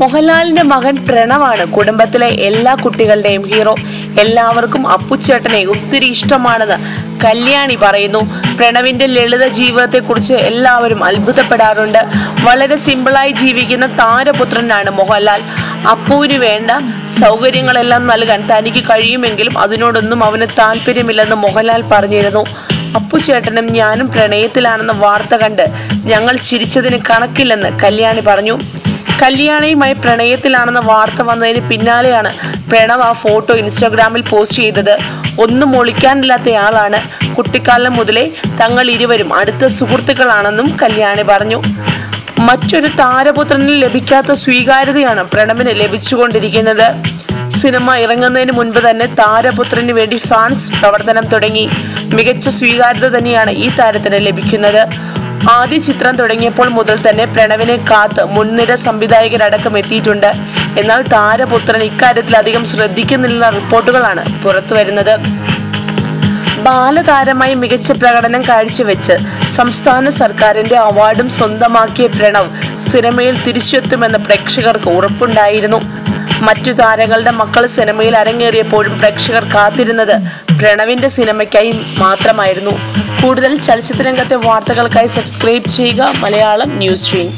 മോഹൻലാലിന്റെ മകൻ പ്രണവാണ്. കുടുംബത്തിലെ എല്ലാ കുട്ടികളുടെയും ഹീറോ എല്ലാവർക്കും അപ്പുച്ചേട്ടനെ ഒത്തിരി ഇഷ്ടമാണെന്ന് കല്യാണി പറയുന്നു. പ്രണവിന്റെ ലളിത ജീവിതത്തെക്കുറിച്ച് എല്ലാവരും അത്ഭുതപ്പെടാറുണ്ട്. വളരെ സിമ്പിളായി ജീവിക്കുന്ന താരപുത്രനാണ് മോഹൻലാൽ. അപ്പുവിന് വേണ്ട സൗകര്യങ്ങളെല്ലാം നൽകാൻ തനിക്ക് കഴിയുമെങ്കിലും അതിനോടൊന്നും അവന് താല്പര്യമില്ലെന്ന് മോഹൻലാൽ പറഞ്ഞിരുന്നു. അപ്പുചേട്ടനും ഞാനും പ്രണയത്തിലാണെന്ന വാർത്ത കണ്ട് ഞങ്ങൾ ചിരിച്ചതിന് കണക്കില്ലെന്ന് കല്യാണി പറഞ്ഞു. കല്യാണിയുമായി പ്രണയത്തിലാണെന്ന വാർത്ത വന്നതിന് പിന്നാലെയാണ് പ്രണവ് ആ ഫോട്ടോ ഇൻസ്റ്റാഗ്രാമിൽ പോസ്റ്റ് ചെയ്തത്. ഒന്നും ഒളിക്കാനില്ലാത്തയാളാണ് കുട്ടിക്കാലം മുതലേ തങ്ങൾ ഇരുവരും അടുത്ത സുഹൃത്തുക്കളാണെന്നും കല്യാണി പറഞ്ഞു. മറ്റൊരു താരപുത്രനിൽ ലഭിക്കാത്ത സ്വീകാര്യതയാണ് പ്രണവിന് ലഭിച്ചുകൊണ്ടിരിക്കുന്നത്. സിനിമ ഇറങ്ങുന്നതിന് മുൻപ് തന്നെ താരപുത്രന് വേണ്ടി ഫാൻസ് പ്രവർത്തനം തുടങ്ങി. മികച്ച സ്വീകാര്യത തന്നെയാണ് ഈ താരത്തിന് ലഭിക്കുന്നത്. ആദ്യ ചിത്രം തുടങ്ങിയപ്പോൾ മുതൽ തന്നെ പ്രണവിനെ കാത്ത് മുൻനിര സംവിധായകരടക്കം എത്തിയിട്ടുണ്ട്. എന്നാൽ താരപുത്രൻ ഇക്കാര്യത്തിൽ അധികം ശ്രദ്ധിക്കുന്നില്ല റിപ്പോർട്ടുകളാണ് പുറത്തുവരുന്നത് ബാലതാരമായി മികച്ച പ്രകടനം കാഴ്ചവെച്ച് സംസ്ഥാന സർക്കാരിന്റെ അവാർഡും സ്വന്തമാക്കിയ പ്രണവ് സിനിമയിൽ തിരിച്ചെത്തുമെന്ന് പ്രേക്ഷകർക്ക് ഉറപ്പുണ്ടായിരുന്നു. മറ്റു താരങ്ങളുടെ മക്കൾ സിനിമയിൽ അരങ്ങേറിയപ്പോഴും പ്രേക്ഷകർ കാത്തിരുന്നത് പ്രണവിന്റെ സിനിമയ്ക്കായി മാത്രമായിരുന്നു. കൂടുതൽ ചലച്ചിത്രരംഗത്തെ വാർത്തകൾക്കായി സബ്സ്ക്രൈബ് ചെയ്യുക മലയാളം ന്യൂസ് സ്ട്രീം